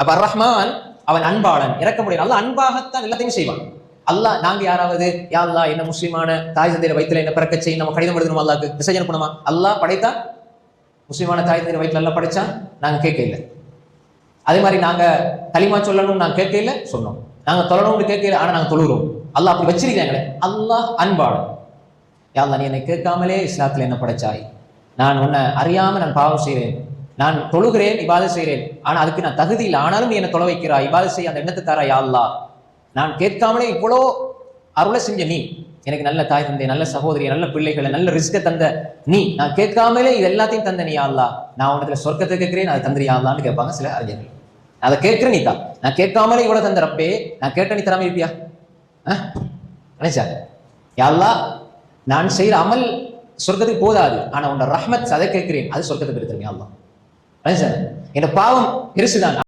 அப்ப அர் ரஹ்மான் அவன் அன்பாளன். இறக்க முடியும் அன்பாகத்தான் எல்லாத்தையும் செய்வான். அல்லா நாங்க யாராவது யா அல்லா என்ன முஸ்லீமான தாய் தந்தையில வயிற்றுல என்ன பிறக்க செய்யும் நம்ம கடிதம் எழுதணும் அல்லாக்கு மெசேஜ் பண்ணுமா? அல்லா படைத்தா? முஸ்லீமான தாய் தந்தையில வயிற்றுல எல்லாம் படைச்சா? நாங்க கேட்க இல்லை அதே மாதிரி நாங்க களிமா சொல்லணும்னு நாங்க கேட்க இல்லை சொன்னோம். நாங்க தொழணும்னு கேட்க இல்லை ஆனா நாங்க தொழுகிறோம். அல்லா அப்படி வச்சிருக்காங்களே அல்லாஹ் அன்பாளன். யா அல்லா நீ என்னை கேட்காமலே இஸ்லாத்துல என்ன படைச்சாய்? நான் உன்னை அறியாம நான் பாவம் செய்கிறேன் நான் தொழுகிறேன் இவ்வாறு செய்கிறேன். ஆனால் அதுக்கு நான் தகுதி இல்லை. ஆனாலும் நீ என்னை தொலை வைக்கிறாய் இவ்வாறு செய்ய அந்த எண்ணத்தை தாரா யாழ்லா நான் கேட்காமலே இவ்வளோ அருளை செஞ்ச நீ எனக்கு நல்ல தாய் தந்தை நல்ல சகோதரி நல்ல பிள்ளைகளை நல்ல ரிஸ்க்கை தந்த நீ நான் கேட்காமலே இது எல்லாத்தையும் தந்த நீ யா நான் உனத்துல சொர்க்கத்தை கேட்கிறேன் அதை தந்திரியா அல்லான்னு கேட்பாங்க சில அறிஞர்கள். அதை கேட்குற நீ தான். நான் கேட்காமலே இவ்வளோ தந்த ரப்பே நான் கேட்ட நீ தராம இருப்பியா? அஹ்? நினைச்சா? யா நான் செய்கிற அமல் சொர்க்கத்துக்கு போதாது. ஆனால் உன்னோட ரஹ்மத் அதை கேட்கிறேன் அது சொர்க்கத்தை எடுத்துருங்க அல்லாஹ். சார் என்ன பாவம் இருசுதான்.